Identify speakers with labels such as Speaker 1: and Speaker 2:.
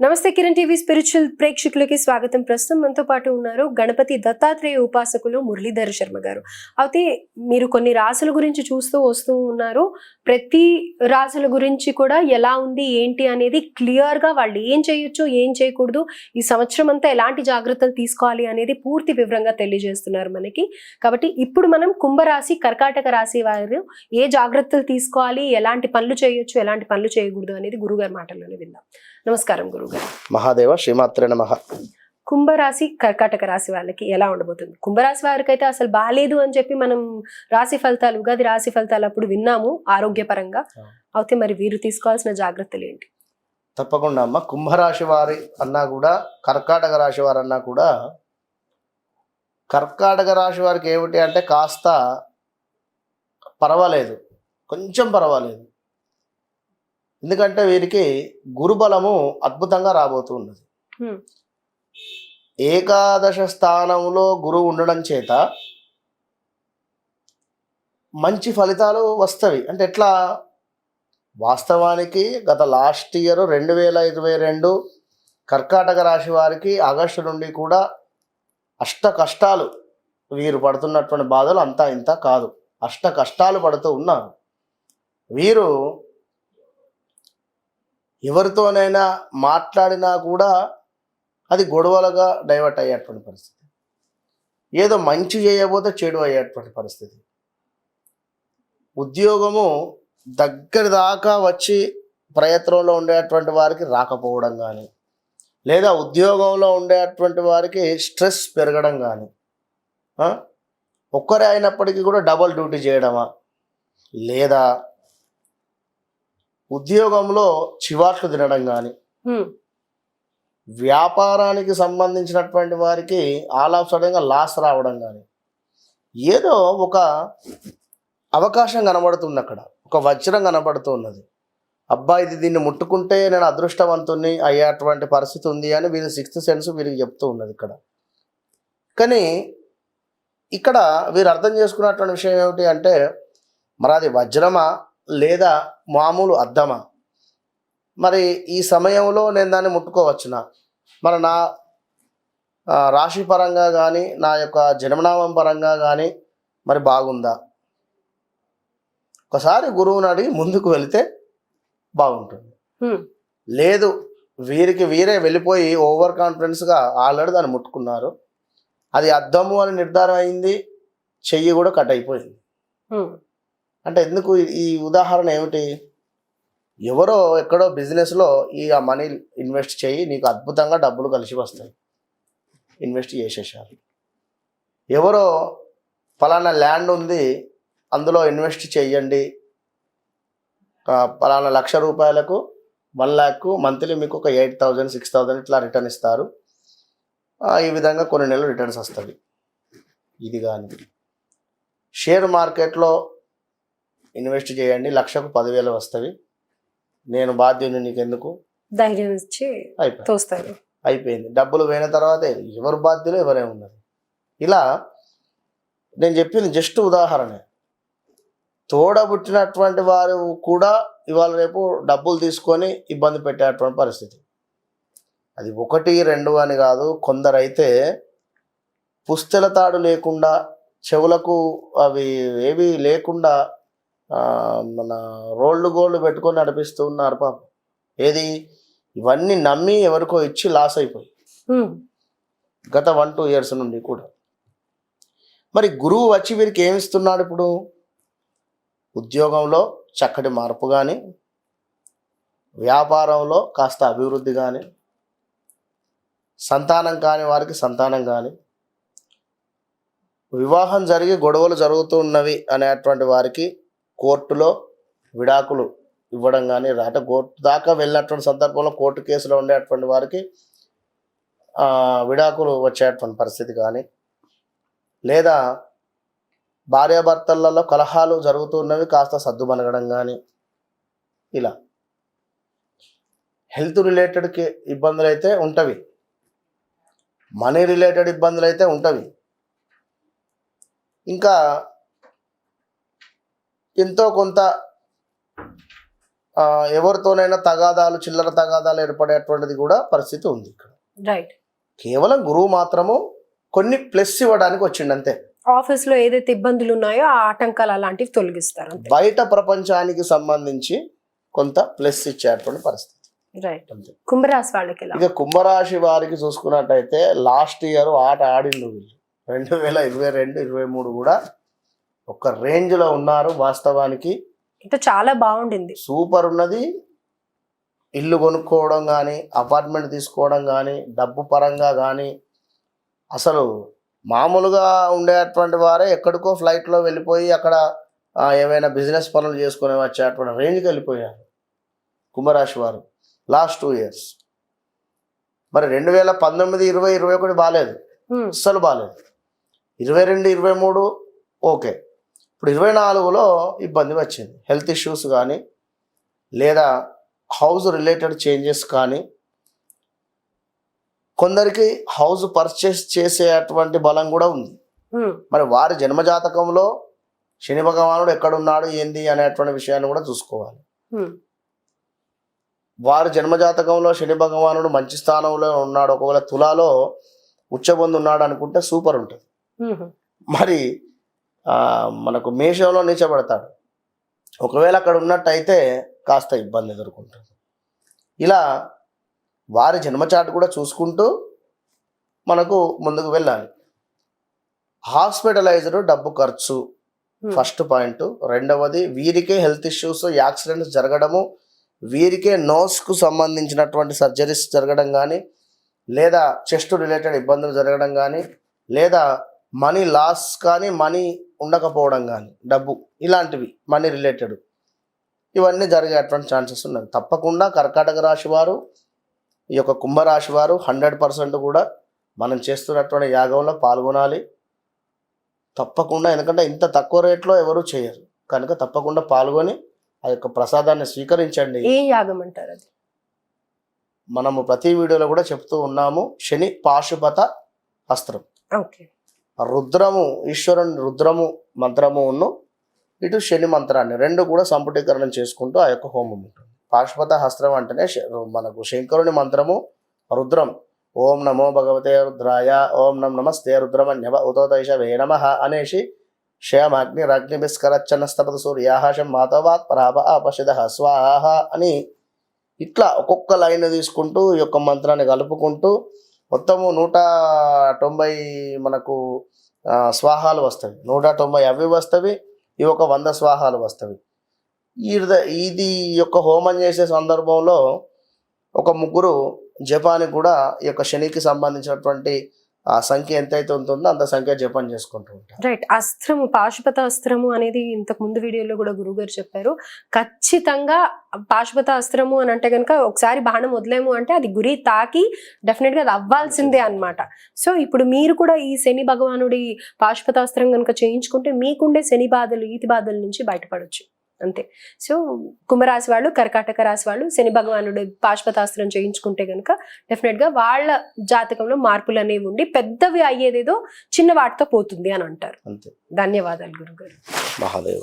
Speaker 1: నమస్తే Kiran TV spiritual ప్రేక్షకులకి స్వాగతం. ప్రస్తుతం మనతో పాటు ఉన్నారు గణపతి దత్తాత్రేయ ఉపాసకులు మురళీధర శర్మ గారు. అయితే మీరు కొన్ని రాసుల గురించి చూస్తూ వస్తూ ఉన్నారు. ప్రతి రాసుల గురించి కూడా ఎలా ఉంది ఏంటి అనేది క్లియర్గా వాళ్ళు ఏం చేయొచ్చు ఏం చేయకూడదు ఈ సంవత్సరం అంతా ఎలాంటి జాగ్రత్తలు తీసుకోవాలి అనేది పూర్తి వివరంగా తెలియజేస్తున్నారు మనకి. కాబట్టి ఇప్పుడు మనం కుంభరాశి కర్కాటక రాశి వారు ఏ జాగ్రత్తలు తీసుకోవాలి ఎలాంటి పనులు చేయొచ్చు ఎలాంటి పనులు చేయకూడదు అనేది గురుగారి మాటల్లోనే విందాం. నమస్కారం
Speaker 2: మహాదేవ శ్రీమాత్రే నమ.
Speaker 1: కుంభరాశి కర్కాటక రాశి వాళ్ళకి ఎలా ఉండబోతుంది? కుంభరాశి వారికి అయితే అసలు బాగాలేదు అని చెప్పి మనం రాశి ఫలితాలు ఉగాది రాశి ఫలితాలు అప్పుడు విన్నాము ఆరోగ్యపరంగా. అయితే మరి వీరు తీసుకోవాల్సిన జాగ్రత్తలు ఏంటి?
Speaker 2: తప్పకుండా అమ్మ. కుంభరాశి వారి అన్నా కూడా కర్కాటక రాశి వారు అన్నా కూడా కర్కాటక రాశి వారికి ఏమిటి అంటే కాస్త పర్వాలేదు. కొంచెం పర్వాలేదు. ఎందుకంటే వీరికి గురుబలము అద్భుతంగా రాబోతూ ఉన్నది. ఏకాదశ స్థానంలో గురువు ఉండడం చేత మంచి ఫలితాలు వస్తవి. అంటే ఎట్లా? వాస్తవానికి గత లాస్ట్ ఇయర్ రెండు వేల ఇరవై రెండు కర్కాటక రాశి వారికి ఆగస్టు నుండి కూడా అష్ట కష్టాలు వీరు పడుతున్నటువంటి బాధలు అంతా ఇంత కాదు. అష్ట కష్టాలు పడుతూ ఉన్నారు. వీరు ఎవరితోనైనా మాట్లాడినా కూడా అది గొడవలుగా డైవర్ట్ అయ్యేటువంటి పరిస్థితి. ఏదో మంచి చేయబోతే చెడు అయ్యేటువంటి పరిస్థితి. ఉద్యోగము దగ్గర దాకా వచ్చి ప్రయత్నంలో ఉండేటువంటి వారికి రాకపోవడం కానీ లేదా ఉద్యోగంలో ఉండేటువంటి వారికి స్ట్రెస్ పెరగడం కానీ ఒక్కరే అయినప్పటికీ కూడా డబల్ డ్యూటీ చేయడమా? లేదా ఉద్యోగంలో చివాట్లు తినడం కానీ. వ్యాపారానికి సంబంధించినటువంటి వారికి ఆల్ ఆఫ్ సడన్గా లాస్ రావడం కానీ ఏదో ఒక అవకాశం కనబడుతుంది అక్కడ ఒక వజ్రం కనబడుతున్నది. అబ్బా ఇది దీన్ని ముట్టుకుంటే నేను అదృష్టవంతుని అయ్యేటువంటి పరిస్థితి ఉంది అని వీరి సిక్స్త్ సెన్స్ వీరికి చెప్తూ ఉన్నది ఇక్కడ. కానీ ఇక్కడ వీరు అర్థం చేసుకున్నటువంటి విషయం ఏమిటి అంటే మరి అది వజ్రమా? లేదా మామూలు అద్దమా? మరి ఈ సమయంలో నేను దాన్ని ముట్టుకోవచ్చునా? మరి నా రాశి పరంగా కానీ నా యొక్క జన్మనామం పరంగా కానీ మరి బాగుందా? ఒకసారి గురువుని అడిగి ముందుకు వెళితే బాగుంటుంది. లేదు వీరికి వీరే వెళ్ళిపోయి ఓవర్ కాన్ఫిడెన్స్గా ఆల్రెడీ దాన్ని ముట్టుకున్నారు. అది అద్దము అని నిర్ధారణ అయింది చెయ్యి కూడా కట్ అయిపోయింది. అంటే ఎందుకు ఈ- ఉదాహరణ ఏమిటి? ఎవరో ఎక్కడో బిజినెస్లో ఈ ఆ మనీ ఇన్వెస్ట్ చేయి నీకు అద్భుతంగా డబ్బులు కలిసి వస్తాయి. ఇన్వెస్ట్ చేసేసారు. ఎవరో ఫలానా ల్యాండ్ ఉంది అందులో ఇన్వెస్ట్ చేయండి ఫలానా లక్ష రూపాయలకు వన్ ల్యాక్ మంత్లీ మీకు ఒక ఎయిట్ థౌజండ్ సిక్స్ థౌజండ్ ఇట్లా రిటర్న్ ఇస్తారు. ఈ విధంగా కొన్ని నెలలు రిటర్న్స్ వస్తుంది ఇది కానీ షేర్ మార్కెట్లో ఇన్వెస్ట్ చేయండి. లక్షకు పదివేలు వస్తుంది. నేను బాధ్యుని నీకెందుకు?
Speaker 1: ధైర్యం ఇచ్చి
Speaker 2: అయిపోయింది.
Speaker 1: తోస్తారు.
Speaker 2: అయిపోయింది. డబ్బులు పోయిన తర్వాత ఎవరు బాధ్యులు ఎవరే ఉన్నది. ఇలా నేను చెప్పింది జస్ట్ ఉదాహరణ. తోడబుట్టినటువంటి వారు కూడా ఇవాళ రేపు డబ్బులు తీసుకొని ఇబ్బంది పెట్టేటువంటి పరిస్థితి. అది ఒకటి రెండు అని కాదు. కొందరైతే పుస్తెల తాడు లేకుండా చెవులకు అవి ఏవి లేకుండా మన రోళ్ళు గోళ్ళు పెట్టుకొని నడిపిస్తూ ఉన్నారు పాపం. ఏది? ఇవన్నీ నమ్మి ఎవరికో ఇచ్చి లాస్ అయిపోయి. గత వన్ టూ ఇయర్స్ నుండి కూడా. మరి గురువు వచ్చి వీరికి ఏమి ఇస్తున్నాడు ఇప్పుడు? ఉద్యోగంలో చక్కటి మార్పు కానీ వ్యాపారంలో కాస్త అభివృద్ధి కానీ సంతానం కాని వారికి సంతానం కానీ వివాహం జరిగి గొడవలు జరుగుతున్నవి అనేటువంటి వారికి కోర్టులో విడాకులు ఇవ్వడం కానీ అంటే కోర్టు దాకా వెళ్ళినటువంటి సందర్భంలో కోర్టు కేసులో ఉండేటువంటి వారికి విడాకులు వచ్చేటువంటి పరిస్థితి కానీ లేదా భార్యాభర్తలలో కలహాలు జరుగుతున్నవి కాస్త సర్దుమనగడం కానీ ఇలా. హెల్త్ రిలేటెడ్ ఇబ్బందులు అయితే ఉంటవి. మనీ రిలేటెడ్ ఇబ్బందులు అయితే ఉంటవి. ఇంకా ఎంతో కొంత ఎవరితోనైనా తగాదాలు చిల్లర తగాదాలు ఏర్పడేటువంటిది కూడా పరిస్థితి ఉంది ఇక్కడ.
Speaker 1: రైట్
Speaker 2: కేవలం గురువు మాత్రము కొన్ని ప్లస్ ఇవ్వడానికి వచ్చిండు అంతే.
Speaker 1: ఆఫీస్లో ఏదైతే ఇబ్బందులు ఉన్నాయో ఆ ఆటంకాలు అలాంటివి తొలగిస్తారు
Speaker 2: బయట ప్రపంచానికి సంబంధించి కొంత ప్లస్ ఇచ్చేటువంటి పరిస్థితి.
Speaker 1: రైట్ కుంభరాశి వాళ్ళకి
Speaker 2: ఇక కుంభరాశి వారికి చూసుకున్నట్టయితే లాస్ట్ ఇయర్ ఆట ఆడిండు వీళ్ళు. రెండు వేల ఇరవై రెండు ఇరవై మూడు కూడా ఒక రేంజ్లో ఉన్నారు వాస్తవానికి.
Speaker 1: చాలా బాగుండింది.
Speaker 2: సూపర్ ఉన్నది. ఇల్లు కొనుక్కోవడం కానీ అపార్ట్మెంట్ తీసుకోవడం కానీ డబ్బు పరంగా కానీ అసలు మామూలుగా ఉండేటువంటి వారే ఎక్కడికో ఫ్లైట్లో వెళ్ళిపోయి అక్కడ ఏమైనా బిజినెస్ పనులు చేసుకుని వచ్చేటువంటి రేంజ్కి వెళ్ళిపోయారు. కుంభరాశి వారు. Last two years. మరి రెండు వేల పంతొమ్మిది ఇరవై ఇరవై ఒకటి బాగాలేదు. అస్సలు బాగాలేదు ఇరవై రెండు ఇరవై మూడు ఓకే. ఇప్పుడు ఇరవై నాలుగులో ఇబ్బంది వచ్చింది హెల్త్ ఇష్యూస్ కానీ లేదా హౌస్ రిలేటెడ్ చేంజెస్ కానీ కొందరికి హౌస్ పర్చేస్ చేసేటువంటి బలం కూడా ఉంది. మరి వారి జన్మజాతకంలో శని భగవానుడు ఎక్కడున్నాడు ఏంది అనేటువంటి విషయాన్ని కూడా చూసుకోవాలి. వారి జన్మజాతకంలో శని భగవానుడు మంచి స్థానంలో ఉన్నాడు ఒకవేళ తులాలో ఉచ్చబొందు ఉన్నాడు అనుకుంటే సూపర్ ఉంటుంది. మరి మనకు మేషంలో నీచబడతాడు. ఒకవేళ అక్కడ ఉన్నట్టయితే కాస్త ఇబ్బంది ఎదుర్కొంటుంది ఇలా వారి జన్మచాటు కూడా చూసుకుంటూ మనకు ముందుకు వెళ్ళాలి. హాస్పిటలైజ్డ్ డబ్బు ఖర్చు. First point. రెండవది వీరికే హెల్త్ ఇష్యూస్ యాక్సిడెంట్స్ జరగడము వీరికే నోస్కు సంబంధించినటువంటి సర్జరీస్ జరగడం కానీ లేదా చెస్ట్ రిలేటెడ్ ఇబ్బందులు జరగడం కానీ లేదా మనీ లాస్ కానీ మనీ ఉండకపోవడం కానీ డబ్బు ఇలాంటివి మనీ రిలేటెడ్ ఇవన్నీ జరిగేటువంటి ఛాన్సెస్ ఉన్నాయి. తప్పకుండా కర్కాటక రాశి వారు ఈ యొక్క కుంభరాశి వారు హండ్రెడ్ పర్సెంట్ కూడా మనం చేస్తున్నటువంటి యాగంలో పాల్గొనాలి. తప్పకుండా ఎందుకంటే ఇంత తక్కువ రేట్లో ఎవరు చేయరు. కనుక తప్పకుండా పాల్గొని ఆ యొక్క ప్రసాదాన్ని స్వీకరించండి.
Speaker 1: ఏం యాగం అంటారు అది?
Speaker 2: మనము ప్రతి వీడియోలో కూడా చెప్తూ ఉన్నాము. శని పాశుపత అస్త్రం.
Speaker 1: ఓకే.
Speaker 2: రుద్రము ఈశ్వరుని రుద్రము మంత్రము ఉన్ను ఇటు శని మంత్రాన్ని రెండు కూడా సంపుటీకరణం చేసుకుంటూ ఆ యొక్క హోమం ఉంటుంది. పార్శ్వత హస్త్రం అంటేనే మనకు శంకరుని మంత్రము రుద్రం ఓం నమో భగవతే రుద్రాయ ఓం నమ నమస్తే రుద్రమన్యవ ఉదోదైష వే నమ అనేసి శ్యామాగ్ని రాగ్నిభిస్కరచ్చనస్తపద సూర్యాహాశం మాతవాత్ పరాప ఆపశిద స్వాహ అని ఇట్లా ఒక్కొక్క లైన్ తీసుకుంటూ ఈ యొక్క మంత్రాన్ని కలుపుకుంటూ మొత్తము నూట తొంభై మనకు స్వాహాలు వస్తాయి. నూట తొంభై అవి వస్తవి ఇవి ఒక వంద స్వాహాలు వస్తవి. ఈ ఇది యొక్క హోమం చేసే సందర్భంలో ఒక ముగ్గురు జపానికి కూడా ఈ యొక్క శనికి సంబంధించినటువంటి ఆ సంఖ్య ఎంతైతే ఉంటుందో అంత సంఖ్య జపం చేసుకుంటూ ఉంటారు.
Speaker 1: రైట్ అస్త్రము పాశుపత అస్త్రము అనేది ఇంతకు ముందు వీడియోలో కూడా గురుగారు చెప్పారు. ఖచ్చితంగా పాశుపత అస్త్రము అని అంటే కనుక ఒకసారి బాణం వదిలేము అంటే అది గురి తాకి డెఫినెట్గా అది అవ్వాల్సిందే అన్నమాట. సో ఇప్పుడు మీరు కూడా ఈ శని భగవానుడి పాశుపత అస్త్రం కనుక చేయించుకుంటే మీకుండే శని బాధలు ఈతి బాధల నుంచి బయటపడొచ్చు. అంతే. సో కుంభరాశి వాళ్ళు కర్కాటక రాశి వాళ్ళు శని భగవానుడి పాశుపతాస్త్రం చేయించుకుంటే కనుక డెఫినెట్గా వాళ్ళ జాతకంలో మార్పులు అనేవి ఉండి పెద్దవి అయ్యేదేదో చిన్న వాటితో పోతుంది అని అంటారు. ధన్యవాదాలు గురుగారు.
Speaker 2: మహాదేవ.